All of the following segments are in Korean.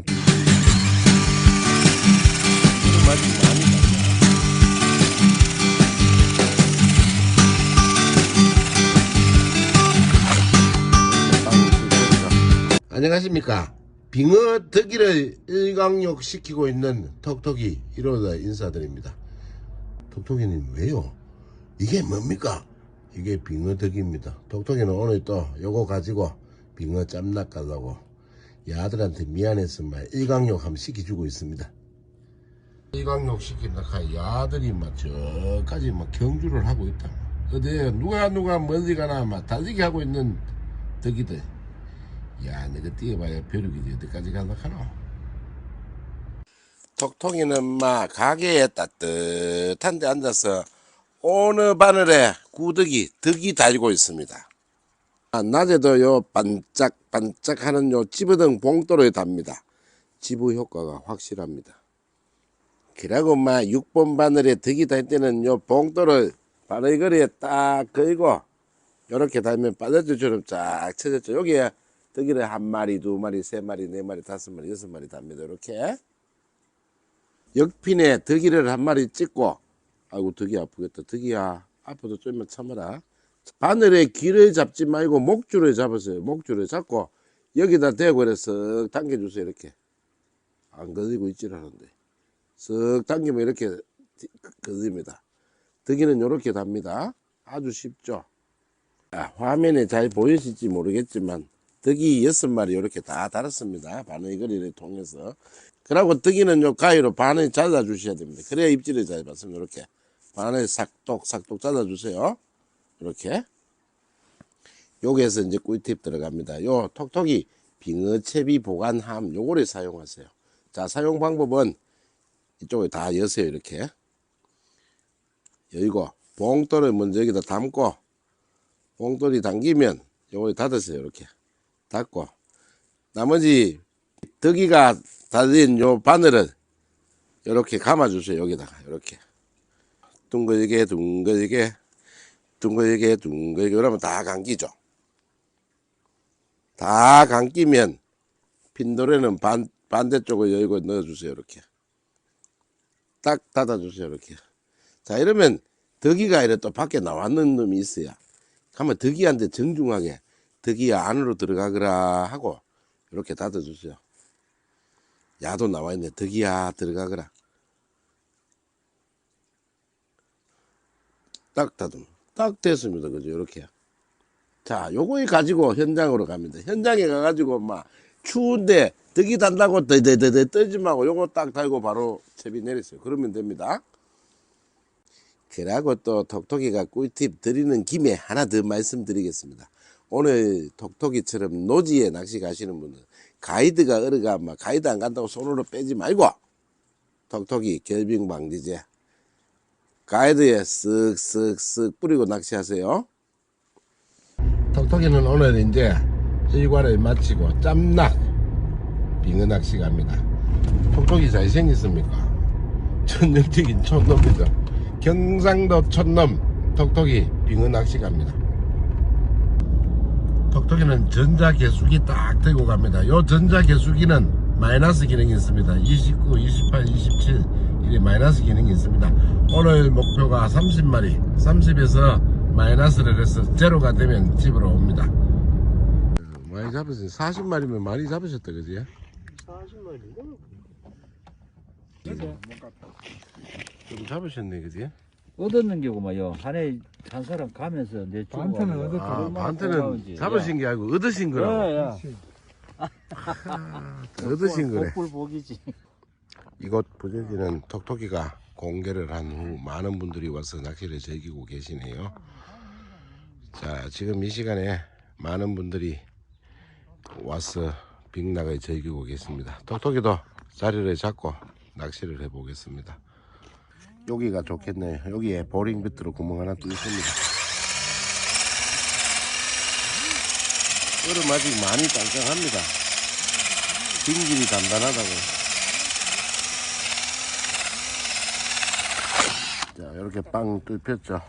달라. 안녕하십니까. 빙어 덕기를 일광욕 시키고 있는 톡톡이 이로다 인사드립니다. 톡톡이님 왜요? 이게 뭡니까? 이게 빙어 덕입니다. 톡톡이는 오늘 또 요거 가지고 빙어 짬낚 가려고 야들한테 미안해서 막 일광욕 한번 시켜주고 있습니다. 일광욕 시킨다. 하 야들이 막 저까지 막 경주를 하고 있다. 어디 누가 누가 멀리 가나 막 달리기 하고 있는 덕이들 야, 내가 뛰어봐야 벼룩이지. 어디까지 가나 하노? 톡톡이는 막 가게에 따뜻한 데 앉아서 어느 바늘에 구더기, 덕이 달고 있습니다. 아, 낮에도 요 반짝반짝하는 요 집어등 봉돌에 답니다. 지부 효과가 확실합니다. 그러고 막 6번 바늘에 덕이 달 때는 요 봉돌을 바늘거리에 딱 걸고 요렇게 달면 빠져줄처럼 쫙 쳐졌죠. 여기에 덕이를 한 마리, 두 마리, 세 마리, 네 마리, 다섯 마리, 여섯 마리 답니다. 이렇게 역핀에 덕이를 한 마리 찍고 아이고 덕이 아프겠다. 덕이야 아파도 좀만 참아라. 바늘에 길을 잡지 말고 목줄을 잡으세요. 목줄을 잡고 여기다 대고 이래서 당겨주세요. 이렇게 안 걸리고 있질 않은데 쓱 당기면 이렇게 걸립니다. 덕이는 이렇게 답니다. 아주 쉽죠. 아, 화면에 잘 보이실지 모르겠지만 덕이 여섯 마리 이렇게 다 달았습니다. 바늘 거리를 통해서. 그리고 덕이는 요 가위로 바늘 잘라 주셔야 됩니다. 그래야 입질을 잘 받습니다. 이렇게 바늘 삭독 삭독 잘라 주세요. 이렇게. 여기에서 이제 꿀팁 들어갑니다. 요 톡톡이 빙어채비 보관함 요거를 사용하세요. 자 사용 방법은 이쪽에 다 여세요. 이렇게 열고 봉돌을 먼저 여기다 담고 봉돌이 당기면 요걸 닫으세요. 이렇게. 닫고 나머지 덕이가 달린 요 바늘을 이렇게 감아주세요 여기다가 이렇게 둥글게 둥글게 둥글게 둥글게 그러면 다 감기죠 다 감기면 핀도레는 반, 반대쪽을 열고 넣어주세요 이렇게 딱 닫아주세요 이렇게 자 이러면 덕이가 이래 또 밖에 나왔는 놈이 있어야 가면 덕이한테 정중하게 덕이야 안으로 들어가거라 하고 이렇게 닫아주세요. 야도 나와 있네. 덕이야 들어가거라. 딱 닫음. 딱 됐습니다. 그죠? 이렇게. 자, 요거에 가지고 현장으로 갑니다. 현장에 가가지고 막 추운데 덕이 단다고 더더더더 떨지 말고 요거 딱 달고 바로 채비 내리세요. 그러면 됩니다. 그러고 또 톡톡이가 꿀팁 드리는 김에 하나 더 말씀드리겠습니다. 오늘 톡톡이처럼 노지에 낚시 가시는 분은 가이드가 어려가 막 가이드 안 간다고 손으로 빼지 말고 톡톡이 결빙 방지제 가이드에 쓱쓱쓱 뿌리고 낚시하세요. 톡톡이는 오늘 이제 일과를 마치고 짬낚 빙어 낚시 갑니다. 톡톡이 잘생겼습니까? 전형적인 촌놈이죠. 경상도 촌놈 톡톡이 빙어 낚시 갑니다. 톡톡이는 전자계수기 딱 들고 갑니다. 요 전자계수기는 마이너스 기능이 있습니다. 29, 28, 27 이게 마이너스 기능이 있습니다. 오늘 목표가 30마리, 30에서 마이너스를 해서 제로가 되면 집으로 옵니다. 많이 잡으세요. 40마리면 많이 잡으셨다, 그지? 40마리. 좀 잡으셨네, 그지? 얻었는 게구만요. 한 해 한 사람 가면서 내 주고 반태는 가고. 얻었다. 아, 고마운지. 잡으신 게 아니고 얻으신 거라고. 야, 야. 얻으신 거네. 복불 복이지. 이곳 부재지는 톡톡이가 공개를 한 후 많은 분들이 와서 낚시를 즐기고 계시네요. 자, 지금 이 시간에 많은 분들이 와서 빅락을 즐기고 계십니다. 톡톡이도 자리를 잡고 낚시를 해보겠습니다. 여기가 좋겠네요. 여기에 보링 비트로 구멍 하나 또 있습니다. 얼음 아직 많이 짱짱합니다. 빙질이 단단하다고. 자, 이렇게 빵 뚫혔죠.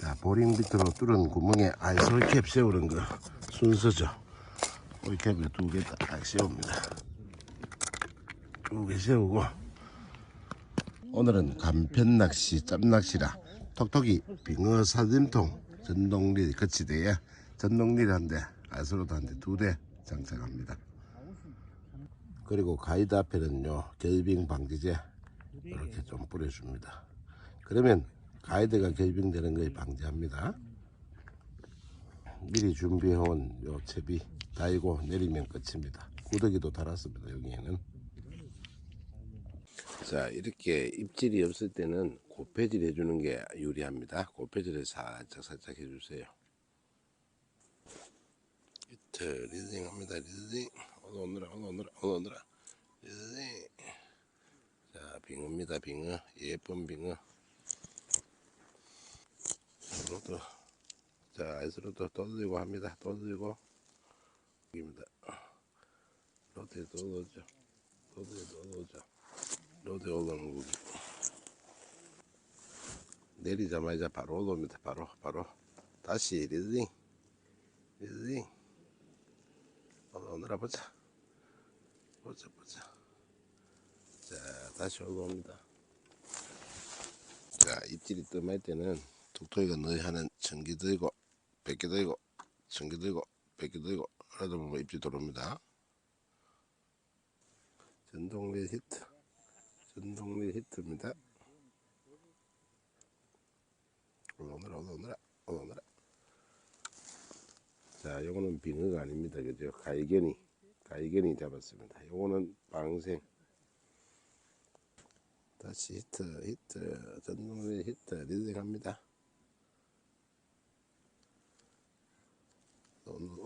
자, 보링 비트로 뚫은 구멍에 아이솔캡 세우는 거 순서죠. 꼬리캡을 두개 딱 씌웁니다. 두개 씌우고 오늘은 간편 낚시, 짬 낚시라 톡톡이 빙어 사진통 전동릴 거치대에 전동릴 한 대, 아스로드 한대 두 대 장착합니다. 그리고 가이드 앞에는요 결빙 방지제 이렇게 좀 뿌려줍니다. 그러면 가이드가 결빙되는 걸 방지합니다. 미리 준비해온 요 채비 달고 내리면 끝입니다. 구더기도 달았습니다. 여기에는. 자 이렇게 입질이 없을 때는 고패질 해주는 게 유리합니다. 고패질을 살짝 살짝 해주세요. 리딩 합니다. 리딩 어느 오느라 어느 오느라 어느 오느라 리딩 자 빙어입니다. 빙어 예쁜 빙어 로드 자 아이스로드 떠들고 합니다. 떠들고 여기입니다. 로드에 떠들죠. 로드에 떠들죠. 로드에 올라오는 거기. 내리자마자 바로 올라옵니다. 바로 바로 다시 리딩 리딩 올라오느라 보자 보자 보자 자 다시 올라옵니다. 자 입질이 뜸할 때는 톡톡이가 늘 하는 전기 들고 백개 들고 전기 들고 백개 들고 하다 보면 입질 들어옵니다. 전동릴 히트 전동릴 히트입니다. 올라오느라 올라오느라 올라오느라 자 요거는 빙어가 아닙니다. 그죠? 갈견이 갈견이 잡았습니다. 요거는 방생 다시 히트 히트 전동릴 히트 리딩 합니다.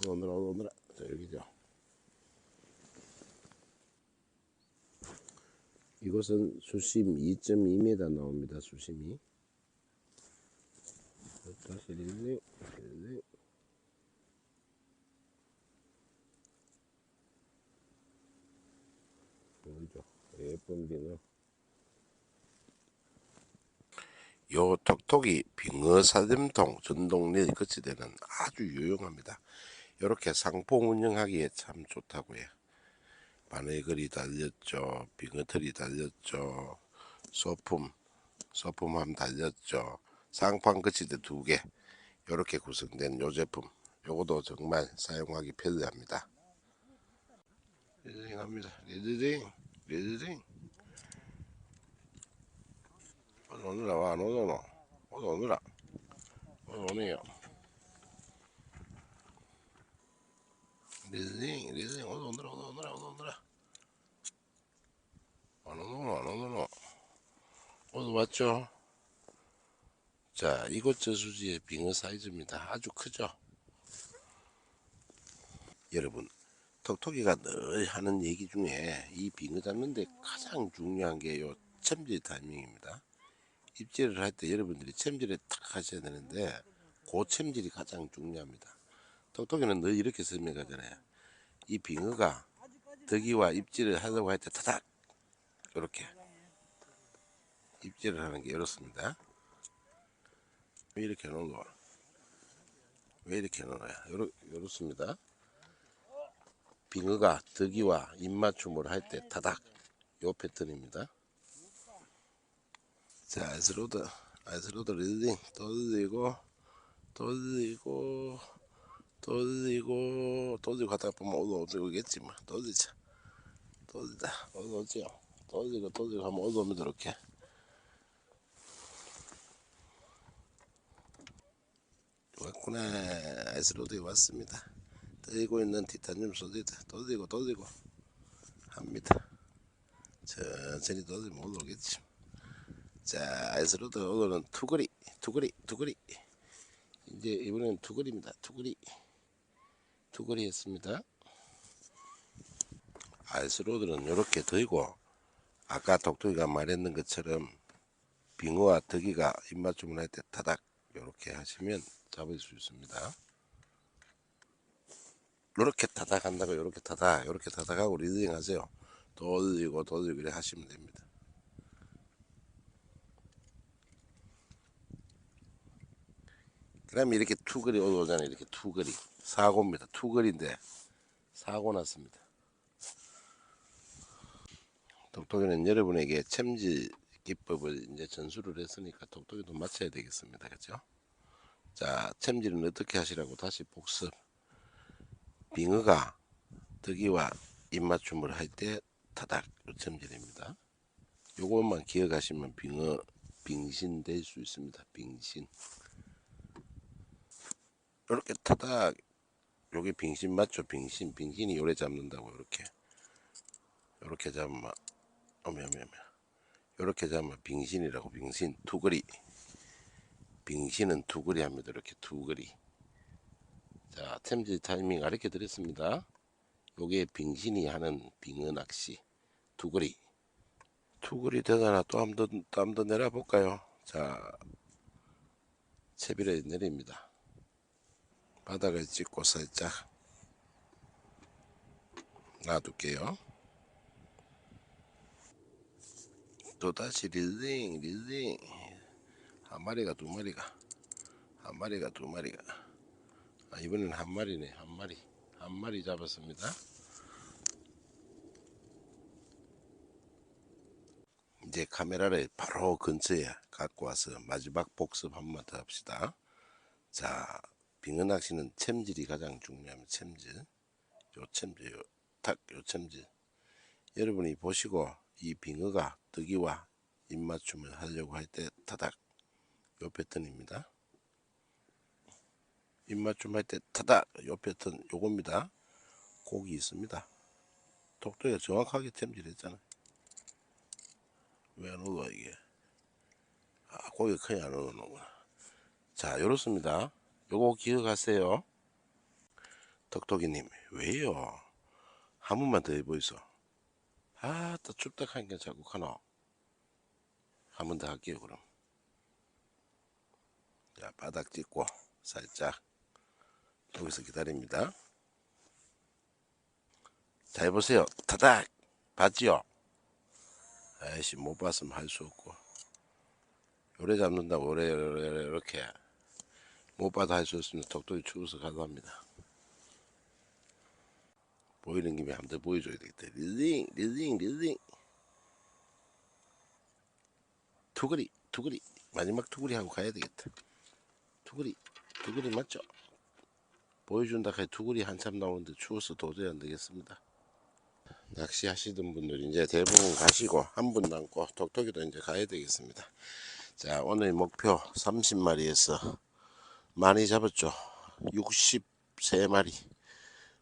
오늘 오늘 자 여기죠. 이곳은 수심 2.2m 나옵니다. 수심이. 다시 릴링 릴링 보이죠? 예쁜 빙어. 요 톡톡이 빙어 사슴통 전동릴 거치대는 아주 유용합니다. 이렇게 상봉 운영하기에 참 좋다고요. 바늘걸이 달렸죠. 빙어털이 달렸죠. 소품, 소품함 달렸죠. 상판 거치대 두 개. 이렇게 구성된 요 제품. 요것도 정말 사용하기 편리합니다. 리드링 합니다. 리드링, 리드링. 오느라 와, 안. 오늘 오느라. 오네요. 리드링, 리드링. 오늘 오느라, 오늘 오느라, 오늘 오느라. 안 오노, 안 오노. 오늘 왔죠? 자, 이곳 저수지의 빙어 사이즈입니다. 아주 크죠? 여러분, 톡톡이가 늘 하는 얘기 중에 이 빙어 잡는데 가장 중요한 게 요 챔질 타이밍입니다. 입질을 할 때 여러분들이 챔질을 탁 하셔야 되는데 그 챔질이 가장 중요합니다. 톡톡이는 늘 이렇게 설명하잖아요. 이 빙어가 덕이와 입질을 하려고 할 때 타닥 이렇게 입질을 하는 게 이렇습니다. 왜 이렇게 해놓은 거야? 왜 이렇게 해놓은 거야? 요렇, 요렇습니다. 빙어가 덕이와 입맞춤을 할 때 타닥 요 패턴입니다. 자, 아이스로드, 아이스로드 리딩 돌리고, 돌리고, 돌리고, 돌리고 하다 보면 올라오겠지 뭐. 돌리자. 돌리다. 올라오죠. 돌리고, 돌리고 하면 올라오면 이렇게. 왔구나. 아이스로드에 왔습니다. 들고 있는 티타늄 소리다. 돌리고, 돌리고 합니다. 천천히 돌리면 올라오겠지. 자, 아이스로드 오늘은 투거리, 투거리, 투거리. 이제 이번엔 투거리입니다. 투거리. 투거리 했습니다. 아이스로드는 이렇게 들고 아까 독독이가 말했는 것처럼 빙어와 덕이가 입맞춤을 할 때 타닥 이렇게 하시면 잡을 수 있습니다. 이렇게 타닥 한다고 이렇게 타닥 이렇게 타닥하고 리딩 하세요. 돌리고 돌리고 이렇게 하시면 됩니다. 그다음에 이렇게 투거리 올라오잖아요. 이렇게 투거리 사고입니다. 투거리인데 사고 났습니다. 독독이는 여러분에게 챔질 기법을 이제 전수를 했으니까 독독이도 마쳐야 되겠습니다. 그죠? 자, 챔질은 어떻게 하시라고 다시 복습. 빙어가 득이와 입맞춤을 할 때 타닥 요 챔질입니다. 요것만 기억하시면 빙어 빙신 될 수 있습니다. 빙신. 이렇게 타닥 요게 빙신 맞죠? 빙신 빙신이 요래 잡는다고 이렇게 이렇게 잡으면 어메 어메 어메 이렇게 잡으면 빙신이라고 빙신 투거리 빙신은 투거리 합니다. 이렇게 투거리 자 템질 타이밍 가르쳐 드렸습니다. 요게 빙신이 하는 빙어 낚시 투거리 투거리 되잖아 또 한번더한번더 내려 볼까요? 자 채비를 내립니다. 바닥을 찍고 살짝 놔둘게요. 또다시 릴링 릴링 한 마리가 두 마리가 한 마리가 두 마리가 아, 이번엔 한 마리네 한 마리 한 마리 잡았습니다. 이제 카메라를 바로 근처에 갖고 와서 마지막 복습 한 번 더 합시다. 자, 빙어 낚시는 챔질이 가장 중요합니다. 챔질. 요 챔질, 요, 탁, 요 챔질. 여러분이 보시고 이 빙어가 뜨기와 입맞춤을 하려고 할 때 타닥 요 패턴입니다. 입맞춤 할 때 타닥 요 패턴 요겁니다. 고기 있습니다. 독도가 정확하게 챔질했잖아. 왜안 오가 이게? 아, 고기 크게 안 오는구나. 자, 요렇습니다. 요거 기억하세요. 덕덕이님, 왜요? 한 번만 더 해보이소. 아, 또 춥다 하니까 자꾸 가노. 한 번 더 할게요, 그럼. 자, 바닥 찍고, 살짝. 여기서 기다립니다. 자, 해보세요. 타닥! 봤지요? 아이씨, 못 봤으면 할 수 없고. 요래 잡는다고, 요래, 요래, 요래, 이렇게. 못 받아 없으면 독도에 추워서 가도합니다. 보이는 김에 한번더 보여줘야 되겠다. 릴링, 릴링, 릴링. 투그리, 투그리. 마지막 투그리 하고 가야 되겠다. 투그리, 투그리 맞죠? 보여준다 해 투그리 한참 나오는데 추워서 도저히 안 되겠습니다. 낚시 하시던 분들 이제 대부분 가시고 한 분 남고 독독이도 이제 가야 되겠습니다. 자, 오늘 목표 30마리에서 많이 잡았죠. 63마리.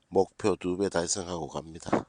목표 두 배 달성하고 갑니다.